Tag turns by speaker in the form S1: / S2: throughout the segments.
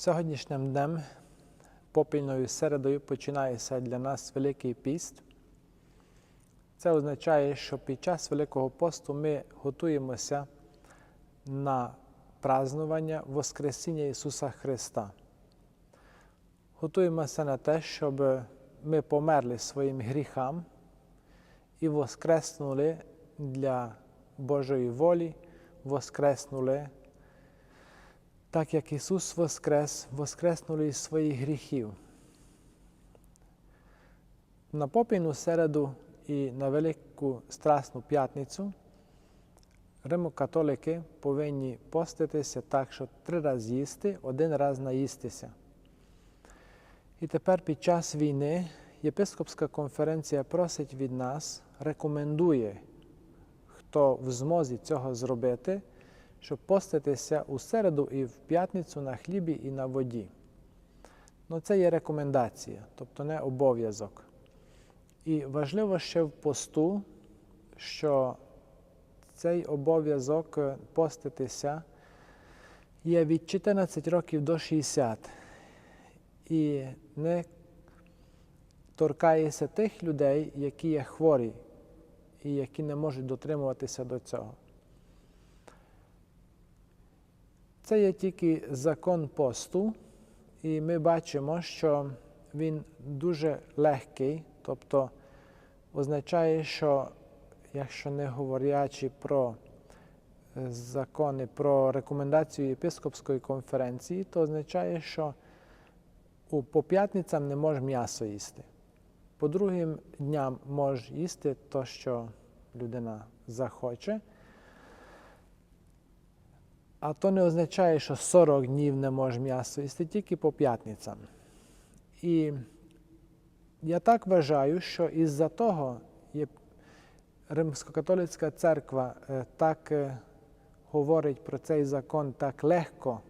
S1: Сьогоднішнім днем, попільною середою, починається для нас Великий піст. Це означає, що під час Великого посту ми готуємося на празнування Воскресіння Ісуса Христа. Готуємося на те, щоб ми померли своїм гріхам і воскреснули для Божої волі, воскреснули так як Ісус Воскрес, воскреснули із своїх гріхів. На попійну середу і на Велику Страсну п'ятницю римокатолики повинні поститися так, що три рази їсти, один раз наїстися. І тепер під час війни Єпископська конференція просить від нас, рекомендує, хто в змозі цього зробити щоб поститися у середу і в п'ятницю на хлібі і на воді. Ну, Це є рекомендація, тобто не обов'язок. І важливо ще в посту, що цей обов'язок поститися є від 14 років до 60 і не торкається тих людей, які є хворі і які не можуть дотримуватися до цього. Це є тільки закон посту, і ми бачимо, що він дуже легкий, тобто означає, що якщо не говорячи про е, закони, про рекомендацію єпископської конференції, то означає, що по п'ятницям не можеш м'ясо їсти. По другим дням можеш їсти то, що людина захоче. А то не означає, що 40 днів не може м'ясо їсти тільки по п'ятницям. І я так вважаю, що із-за того є Римсько-католицька церква е, так е, говорить про цей закон так легко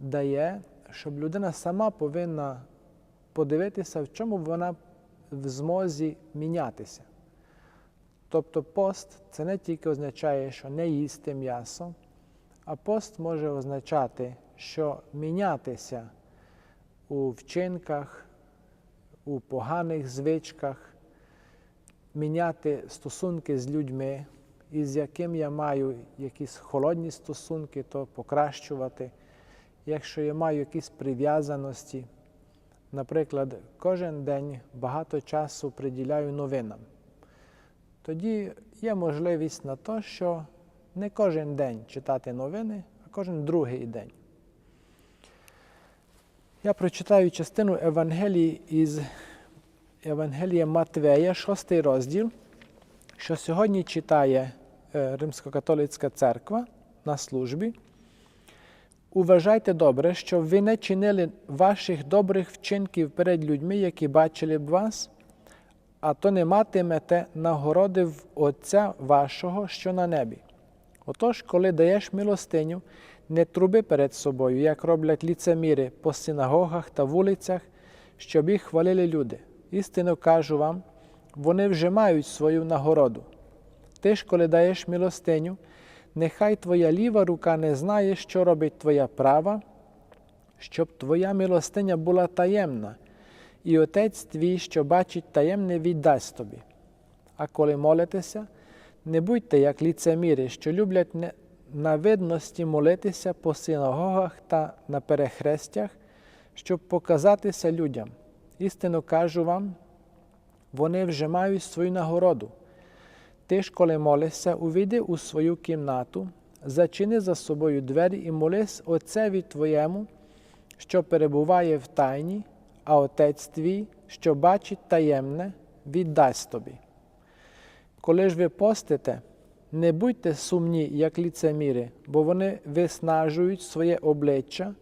S1: дає, щоб людина сама повинна подивитися, в чому вона в змозі мінятися. Тобто пост це не тільки означає, що не їсти м'ясо. А пост може означати, що мінятися у вчинках, у поганих звичках, міняти стосунки з людьми, із яким я маю якісь холодні стосунки, то покращувати. Якщо я маю якісь прив'язаності, наприклад, кожен день багато часу приділяю новинам, тоді є можливість на те, що не кожен день читати новини, а кожен другий день. Я прочитаю частину Евангелії із Евангелія Матвея, 6 розділ, що сьогодні читає е, Римсько-католицька церква на службі. Уважайте добре, щоб ви не чинили ваших добрих вчинків перед людьми, які бачили б вас, а то не матимете нагороди в Отця вашого, що на небі. Отож, коли даєш милостиню, не труби перед собою, як роблять ліцеміри по синагогах та вулицях, щоб їх хвалили люди. Істинно кажу вам, вони вже мають свою нагороду. Ти ж, коли даєш милостиню, нехай твоя ліва рука не знає, що робить твоя права, щоб твоя милостиня була таємна, і Отець твій, що бачить таємне, віддасть тобі. А коли молитеся, не будьте як ліцеміри, що люблять на видності молитися по синагогах та на перехрестях, щоб показатися людям. Істинно кажу вам, вони вже мають свою нагороду. Ти ж, коли молишся, увійди у свою кімнату, зачини за собою двері і молись Отцеві Твоєму, що перебуває в тайні, а Отець твій, що бачить таємне, віддасть тобі. Коли ж ви постите, не будьте сумні, як ліцеміри, бо вони виснажують своє обличчя,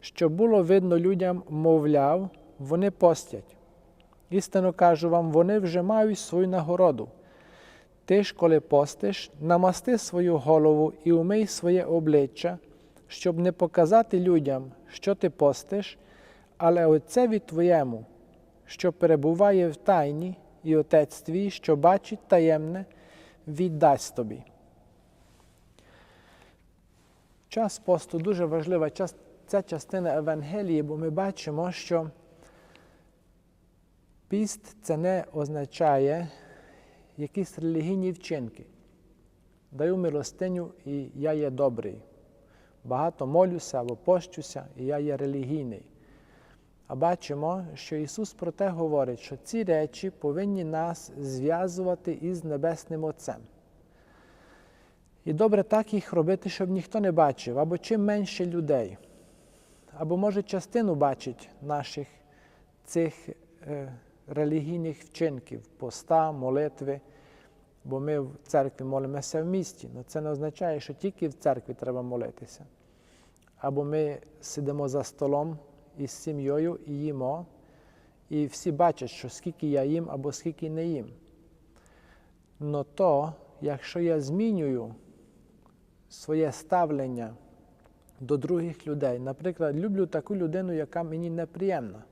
S1: щоб було видно людям, мовляв, вони постять. Істинно кажу вам, вони вже мають свою нагороду. Ти ж, коли постиш, намасти свою голову і умий своє обличчя, щоб не показати людям, що ти постиш, але Отцеві Твоєму, що перебуває в тайні, і Отець твій, що бачить таємне, віддасть тобі. Час посту дуже важливий час ця частина Евангелії, бо ми бачимо, що піст це не означає якісь релігійні вчинки. Даю милостиню і я є добрий. Багато молюся або пощуся, і я є релігійний. А бачимо, що Ісус про те говорить, що ці речі повинні нас зв'язувати із Небесним Отцем. І добре так їх робити, щоб ніхто не бачив, або чим менше людей, або, може, частину бачить наших цих е, релігійних вчинків, поста, молитви, бо ми в церкві молимося в місті. але це не означає, що тільки в церкві треба молитися. Або ми сидимо за столом із сім'єю і їмо, і всі бачать, що скільки я їм або скільки не їм. Но то, якщо я змінюю своє ставлення до других людей, наприклад, люблю таку людину, яка мені неприємна,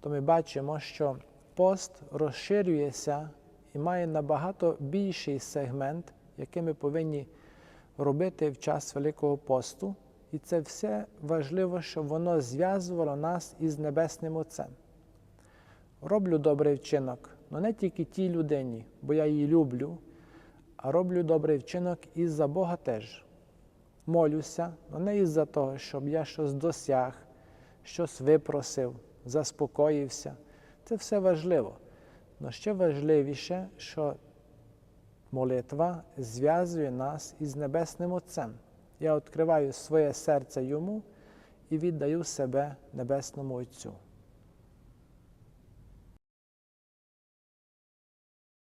S1: то ми бачимо, що пост розширюється і має набагато більший сегмент, який ми повинні робити в час Великого посту. І це все важливо, щоб воно зв'язувало нас із Небесним Отцем. Роблю добрий вчинок, але не тільки тій людині, бо я її люблю, а роблю добрий вчинок і за Бога теж. Молюся, але не із-за того, щоб я щось досяг, щось випросив, заспокоївся. Це все важливо. Але ще важливіше, що молитва зв'язує нас із Небесним Отцем. Я відкриваю своє серце йому і віддаю себе Небесному Отцю.